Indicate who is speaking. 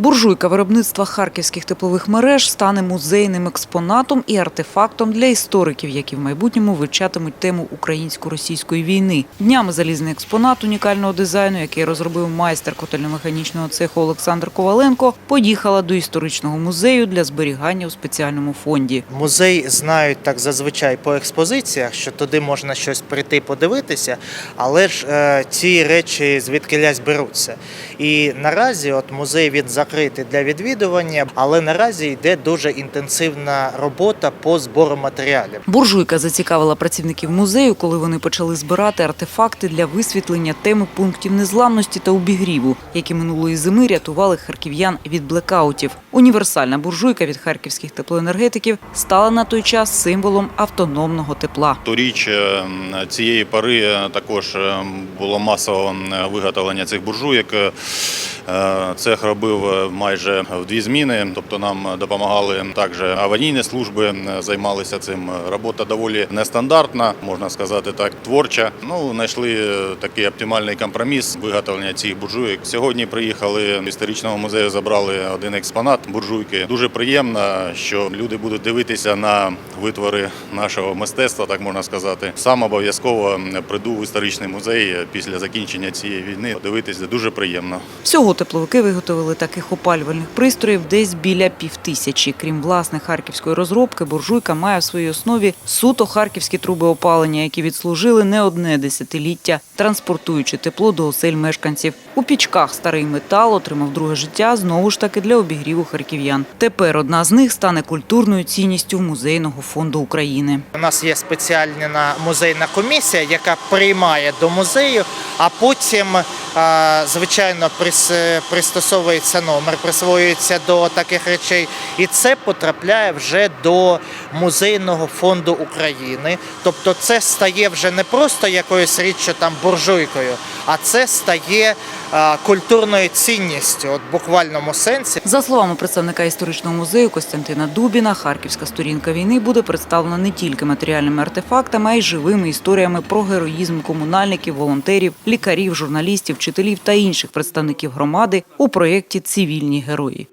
Speaker 1: Буржуйка виробництва харківських теплових мереж стане музейним експонатом і артефактом для істориків, які в майбутньому вивчатимуть тему українсько-російської війни. Днями залізний експонат унікального дизайну, який розробив майстер котельно-механічного цеху Олександр Коваленко, поїхала до історичного музею для зберігання у спеціальному фонді.
Speaker 2: Музей знають так зазвичай по експозиціях, що туди можна щось прийти подивитися, але ж е, ці речі звідкилясь беруться. І наразі от музей він закритий для відвідування, але наразі йде дуже інтенсивна робота по збору матеріалів.
Speaker 1: Буржуйка зацікавила працівників музею, коли вони почали збирати артефакти для висвітлення теми пунктів незламності та обігріву, які минулої зими рятували харків'ян від блекаутів. Універсальна буржуйка від харківських теплоенергетиків стала на той час символом автономного тепла.
Speaker 3: Торіч е, цієї пори е, також е, було масове е, виготовлення цих буржуйок. Е, Цех робив е, майже в дві зміни, тобто нам допомагали також аварійні служби, е, займалися цим. Робота доволі нестандартна, можна сказати так, творча. Ну, знайшли такий оптимальний компроміс виготовлення цих буржуйок. Сьогодні приїхали з історичного музею, забрали один експонат буржуйки. Дуже приємно, що люди будуть дивитися на витвори нашого мистецтва, так можна сказати. Сам обов'язково прийду в історичний музей після закінчення цієї війни. Дивитися дуже приємно.
Speaker 1: Всього тепловики виготовили таких опалювальних пристроїв десь біля півтисячі. Крім власне харківської розробки, буржуйка має в своїй основі суто харківські труби опалення, які відслужили не одне десятиліття, транспортуючи тепло до осель мешканців. У пічках старий метал отримав друге життя знову ж таки для обігріву харків'ян. Тепер одна з них стане культурною цінністю музейного фонду України.
Speaker 2: У нас є спеціальна музейна комісія, яка приймає до музею, а потім, е, звичайно, прис- пристосовується номер, присвоюється до таких речей, і це потрапляє вже до музейного фонду України. Тобто, це стає вже не просто якоюсь річчю там буржуйкою, а це стає е, культурною цінністю, от буквальному сенсі.
Speaker 1: За словами представника історичного музею Костянтина Дубіна, харківська сторінка війни буде представлена не тільки матеріальними артефактами, а й живими історіями про героїзм комунальників, волонтерів, лікарів, журналістів, вчителів та інших представників громади у проєкті Цивільні герої.